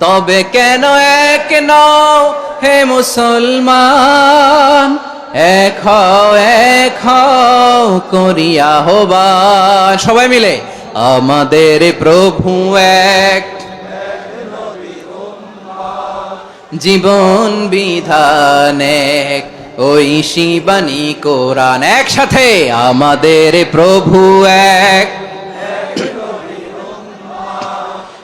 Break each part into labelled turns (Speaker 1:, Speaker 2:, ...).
Speaker 1: তবে কেন এক নও হে মুসলমান? এক হও এক হও করিয়া হবান সবাই মিলে, আমাদের প্রভু এক। জীবন বিধান এক, ওই শিবানী কোরআন। একসাথে, আমাদের প্রভু এক।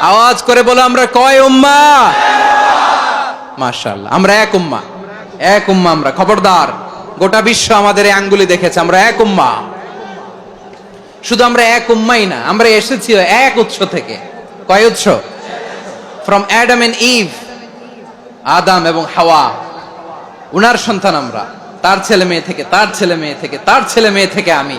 Speaker 1: আওয়াজ করে বলো, আমরা কয় উম্মা? মার্শাল আমরা এক উম্মা। এক উম্মা আমরা, খবরদার। গোটা বিশ্ব আমাদের এই আঙ্গুলি দেখেছে, আমরা এক উম্মা। শুধু আমরা এক উম্মাই না, আমরা এসেছি এক উৎস থেকে। কয় উৎস? ফ্রম অ্যাডাম এন্ড ইভ আদাম এবং হাওয়া। উনার সন্তান আমরা, তার ছেলে মেয়ে থেকে, তার ছেলে মেয়ে থেকে, তার ছেলে মেয়ে থেকে আমি।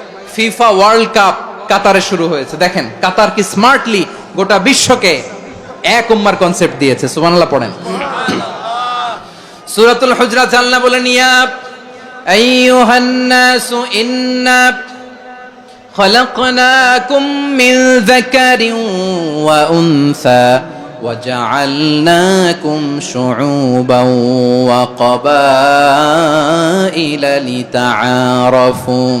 Speaker 1: ফিফা ওয়ার্ল্ড কাপ কাতারে শুরু হয়েছে দেখেন কাতার কি স্মার্টলি গোটা বিশ্বকে এক উম্মার কনসেপ্ট দিয়েছে সুবহানাল্লাহ পড়েন সুরাতুল হুজরাত আল্লাহ বলেন ইয়া আইয়ুহান নাসু ইন্না خلقناكم من ذكر وأنثى وجعلناكم شعوبا وقبائل لتعارفوا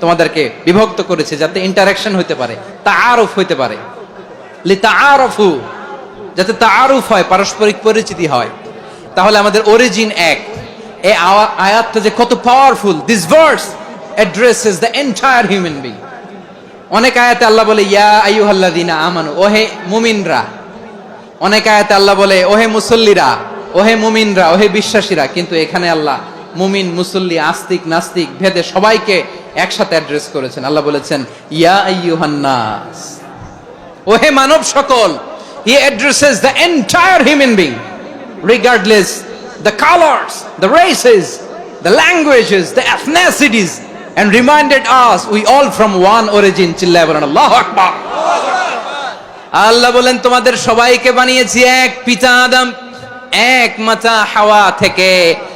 Speaker 1: তোমাদেরকে বিভক্ত করেছে যাতে ইন্টারাকশন হইতে পারে, তাআরুফ হইতে পারে। যাতে তাআরুফ হয়, পারস্পরিক পরিচিতি হয়। তাহলে আমাদের অরিজিন এক। আয়াতটা যে কত powerful this verse the entire human being অনেক আয়াতে আল্লাহ বলে, ইয়া আইয়ুহাল্লাযিনা আমানু, ওহে মুমিনরা। অনেক আয়াতে আল্লাহ বলে, ওহে মুসল্লিরা, ওহে মুমিনরা, ওহে বিশ্বাসীরা। কিন্তু এখানে আল্লাহ মুমিন, মুসল্লি, আস্তিক, নাস্তিক, ভেদে সবাইকে একসাথে অ্যাড্রেস করেছেন। আল্লাহ বলেছেন, ইয়া আইয়ুহান্নাস ওহে মানব সকল, he addresses the entire human being regardless the colours the races the languages the ethnicities and reminded us, we all from one origin, চিল্লায় বলেন, আল্লাহু আকবার। আল্লাহ বলেন, তোমাদের সবাইকে বানিয়েছি এক পিতা আদম, এক মাতা হাওয়া থেকে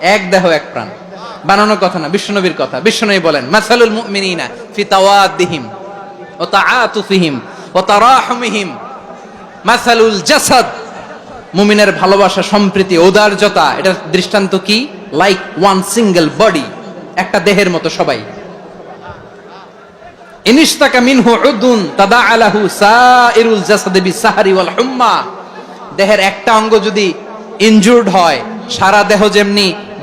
Speaker 1: এক দেহ, এক প্রাণ। বানানোর কথা না বিশ্বনবীর কথা। বিশ্বনবী বলেন, মাসালুল মুমিনিনা ফি তাওয়াদ্দিহিম ওয়া তাআতুফিহিম ওয়া তারাহুমিহিম। মাসালুল জাসাদ। মুমিনের ভালোবাসা, সম্প্রীতি, ঔদার্যতা এটার দৃষ্টান্ত কি? লাইক ওয়ান সিঙ্গেল বডি একটা দেহের মতো সবাই। ইনিস্তাকা মিনহু উদুন তাদা আলাহু সাইরুল জাসাদি বিসাহারি ওয়াল হুম্মা। দেহের একটা অঙ্গ যদি ইনজুর্ড হয়, সারা দেহ যেমনি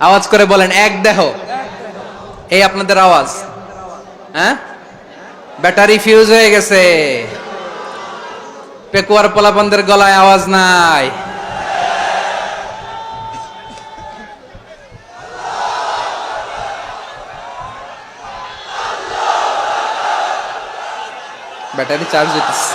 Speaker 1: আওয়াজ করে বলেন, এক দেহ। এই আপনাদের আওয়াজ। হ্যাঁ? ব্যাটারি ফিউজ হয়ে গেছে। পেকুয়ার পোলাপনদের গলায় আওয়াজ নাই। ব্যাটারি চার্জ হইতেছে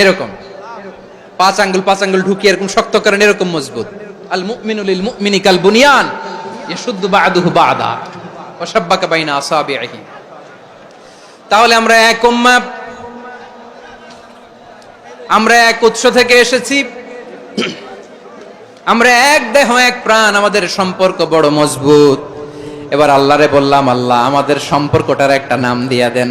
Speaker 1: এরকম। পাঁচ আঙ্গুল পাঁচ আঙ্গুল ঢুকিয়ে এরকম শক্ত করেন, এরকম মজবুত। আল মুমিনু লিল মুমিনি কাল বুনিয়ান, ইয়াশুদ্দু বা'দুহু বা'দা, ওয়া শাব্বাকা বাইনা আসাবিহি তাহলে আমরা এক উম্মাহ, আমরা এক উৎস থেকে এসেছি। আমরা এক দেহ, এক প্রাণ, আমাদের সম্পর্ক বড় মজবুত। এবার আল্লাহরে বললাম, আল্লাহ, আমাদের সম্পর্কটার একটা নাম দিয়া দেন।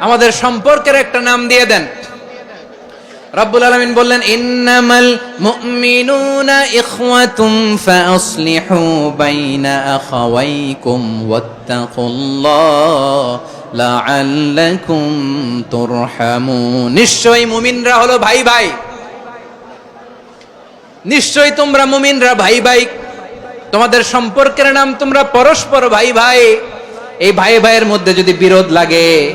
Speaker 1: আমাদের সম্পর্কের একটা নাম দিয়ে দেন। রব্বুল আলমিন বললেন, ইন্নামাল মুমিনুনা ইখওয়াতুম ফাসলিহু বাইনা আখাওয়াইকুম ওয়াত্তাকুল্লাহ লাআল্লাকুম তুরহামুন। নিশ্চয়ই মুমিনরা হলো ভাই ভাই। নিশ্চয়ই তোমরা মুমিনরা ভাই ভাই। তোমাদের সম্পর্কের নাম তোমরা পরস্পর ভাই ভাই। এই ভাই ভাইয়ের মধ্যে যদি বিরোধ লাগে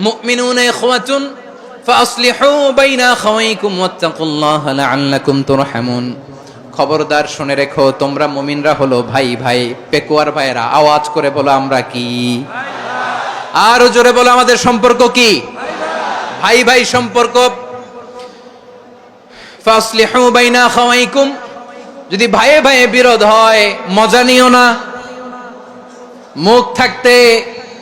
Speaker 1: মুমিনুনা তুরহামুন। খবরদার শুনে রেখো, তোমরা মুমিনরা হলো, ভাই ভাই, পেকুয়ার ভাইরা আওয়াজ করে বলো, আমরা কি? আরও জোরে বলো, আমাদের সম্পর্ক কি? ভাই ভাই, সম্পর্ক? যদি ভাইয়ে ভাইয়ে বিরোধ হয়, মজা নিও না। মুখ থাকতে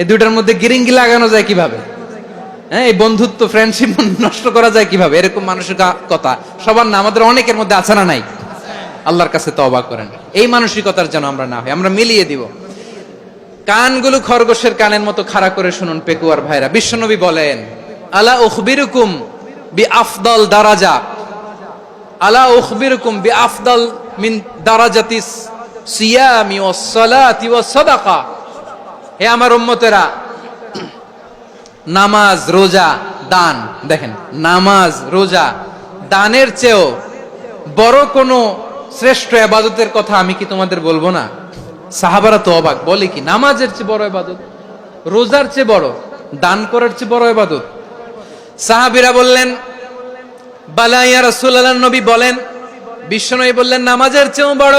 Speaker 1: এই দুইটার মধ্যে গিরিঙ্গি লাগানো যায় কীভাবে? হ্যাঁ এই বন্ধুত্ব ফ্রেন্ডশিপ নষ্ট করা যায় কীভাবে? এরকম মানুষের কথা। সবার না, আমাদের অনেকের মধ্যে আছে না নাই? আল্লাহর কাছে তওবা করেন। এই মানসিকতার যেন আমরা না হই, আমরা মিলিয়ে দিব। কানগুলো খরগোশের কানের মতো খাড়া করে শুনুন, পেকুয়ার ভাইরা। বিশ্বনবী বলেন, আলা উখবিরুকুম বি আফদল দারাজা। আলা উখবিরুকুম বি আফদল মিন দারাজাতি সিয়ামি ওয়াস সালাতি ওয়াস সাদাকা। হে আমার উম্মতেরা, নামাজ, রোজা, দান। দেখেন, নামাজ, রোজা, দানের চেয়েও বড় কোনো শ্রেষ্ঠ আবাদতের কথা আমি কি তোমাদের বলব না? সাহাবারা তো অবাক, বলে কি, নামাজের চেয়ে বড় আবাদত, রোজার চেয়ে বড়, দান করার চেয়ে বড় আবাদত? সাহাবিরা বললেন বালাইয়া রাসূলুল্লাহ, নবী বলেন, বিশ্বনবী বললেন, নামাজের চেয়েও বড়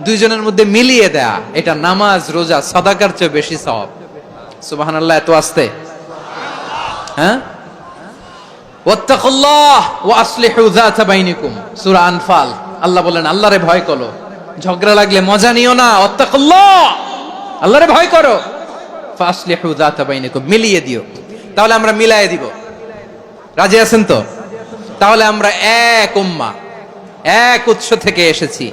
Speaker 1: দুইজনের মধ্যে মিলিয়ে দেয়া, এটা নামাজ, রোজা, সদাকার চেয়ে বেশি সওয়াব। সুবহানাল্লাহ, এত আসতে। হ্যাঁ? ঝগড়া লাগলে মজা নিও না। ভয় করো। মিলিয়ে দিও। তাহলে আমরা রাজি আছেন তো? তাহলে আমরা এক উম্মা, এক উৎস থেকে এসেছি।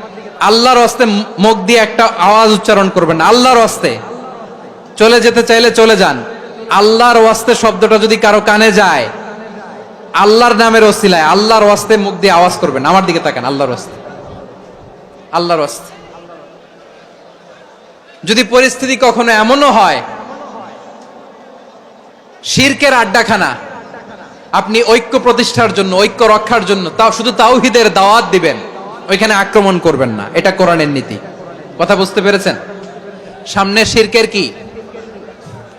Speaker 1: আল্লাহর হস্তে মুখ দিয়ে একটা আওয়াজ উচ্চারণ করবেন, আল্লাহর হস্তে। চলে যেতে চাইলে চলে যান। আল্লাহর ওয়াস্তে শব্দটা যদি কারও কানে যায়, আল্লাহর নামের ওসিলায় আল্লাহর ওয়াস্তে মুখ দিয়ে আওয়াজ করবেন। আমার দিকে তাকান, আল্লাহর ওয়াস্তে আল্লাহর ওয়াস্তে যদি পরিস্থিতি কখনো এমনও হয়, শিরকের আড্ডাখানা, আপনি ঐক্য প্রতিষ্ঠার জন্য, ঐক্য রক্ষার জন্য, তাও শুধু তাওহিদের দাওয়াত দিবেন। ওইখানে আক্রমণ করবেন না। এটা কোরআনের নীতি। কথা বুঝতে পেরেছেন? সামনে শিরকের কি?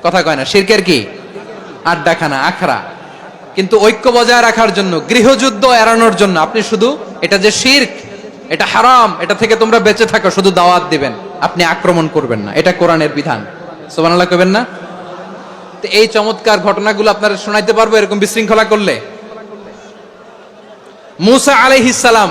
Speaker 1: কথা কয় না, শিরকের কি? আড্ডাখানা আখড়া। কিন্তু ঐক্য বজায় রাখার জন্য, গৃহযুদ্ধ এড়ানোর জন্য আপনি শুধু এটা যে শির্ক, এটা হারাম, এটা থেকে তোমরা বেঁচে থাকো, শুধু দাওয়াত দিবেন। আপনি আক্রমণ করবেন না। এটা কোরআনের বিধান। সোবানাল্লাহ কবেন না? তো এই চমৎকার ঘটনাগুলো আপনারা শোনাইতে পারব এরকম বিশৃঙ্খলা করলে? মুসা আলাইহিসালাম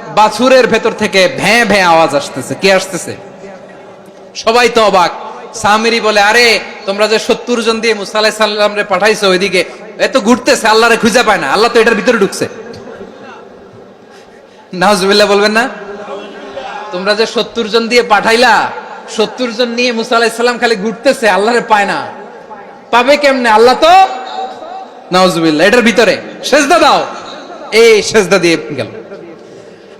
Speaker 1: বাছুরের ভেতর থেকে ভ্যাঁ ভ্যাঁ আওয়াজ আসতেছে। কে আসতেছে? সবাই তো অবাক। সামিরি বলে, আরে, তোমরা যে সত্তর জন দিয়ে মুসা পাঠাইছো ওইদিকে এত ঘুরতেছে, আল্লাহরে খুঁজে পায় না। আল্লাহ তো এটার ভিতরে ঢুকছে। বলবেন না? তোমরা যে সত্তর জন দিয়ে পাঠাইলা, সত্তর জন নিয়ে মুসা আলাহিসাল্লাম খালি ঘুরতেছে, আল্লাহরে পায় না। পাবে কেমনে? আল্লাহ তো নাউজুবিল্লাহ, এটার ভিতরে। সেজদা দাও। এই সেজদা দিয়ে গেল।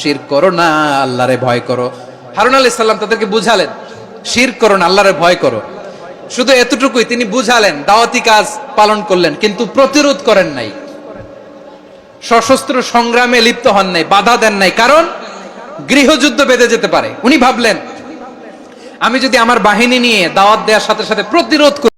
Speaker 1: শির করো না, আল্লাহরে ভয় করো। হারুন আলাইসাল্লাম তাদেরকে বুঝালেন, শির করো না, আল্লাহরে ভয় করো। শুধু এতটুকুই তিনি বুঝালেন, দাওয়াতি কাজ পালন করলেন, কিন্তু প্রতিরোধ করেন নাই। সশস্ত্র সংগ্রামে লিপ্ত হন নাই, বাধা দেন নাই, কারণ গৃহযুদ্ধ বেঁধে যেতে পারে। উনি ভাবলেন,
Speaker 2: আমি যদি আমার বাহিনী নিয়ে দাওয়াত দেওয়ার সাথে সাথে প্রতিরোধ করি